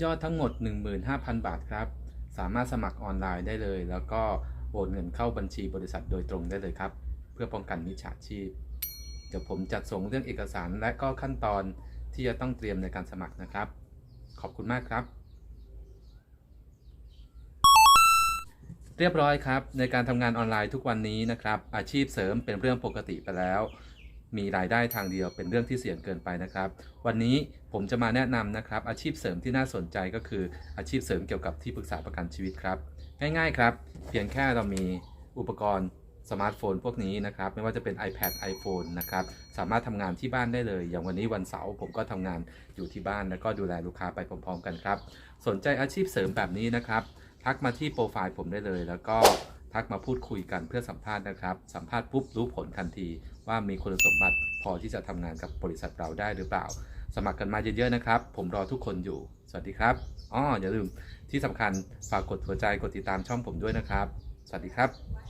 ยอดทั้งหมด 15,000 บาทครับ สามารถสมัครออนไลน์ได้เลย แล้วก็โอนเงินเข้าบัญชีบริษัทโดยตรงได้เลยครับ เพื่อป้องกันมิจฉาชีพ เดี๋ยวผมจัดส่งเรื่องเอกสารและก็ขั้นตอนที่จะต้องเตรียมในการสมัครนะครับ ขอบคุณมากครับ เรียบร้อยครับ ในการทำงานออนไลน์ทุกวันนี้นะครับ อาชีพเสริมเป็นเรื่องปกติไปแล้ว มีรายได้ทางเดียวเป็นเรื่องที่เสี่ยงเกินไปนะครับ วันนี้ผมจะมาแนะนำนะครับ อาชีพเสริมที่น่าสนใจก็คืออาชีพเสริมเกี่ยวกับที่ปรึกษาประกันชีวิตครับ ง่ายๆครับ เพียงแค่เรามีอุปกรณ์สมาร์ทโฟนพวกนี้นะครับ ไม่ว่าจะเป็น iPad iPhone นะครับ สามารถทำงานที่บ้านได้เลย อย่างวันนี้วันเสาร์ผมก็ทำงานอยู่ที่บ้าน แล้วก็ดูแลลูกค้าไปพร้อมๆกันครับ สนใจอาชีพเสริมแบบนี้นะครับ ทักมาที่โปรไฟล์ผมได้เลย แล้วก็ทักมาพูดคุยกันเพื่อสัมภาษณ์นะครับ สัมภาษณ์ปุ๊บรู้ผลทันที ว่ามีคุณสมบัติพอที่จะทำงานกับบริษัทเราได้หรือเปล่า สมัครกันมาเยอะๆนะครับ ผมรอทุกคนอยู่ สวัสดีครับอ๋ออย่าลืมที่สำคัญฝากกดหัวใจกดติดตามช่องผมด้วยนะครับ สวัสดีครับ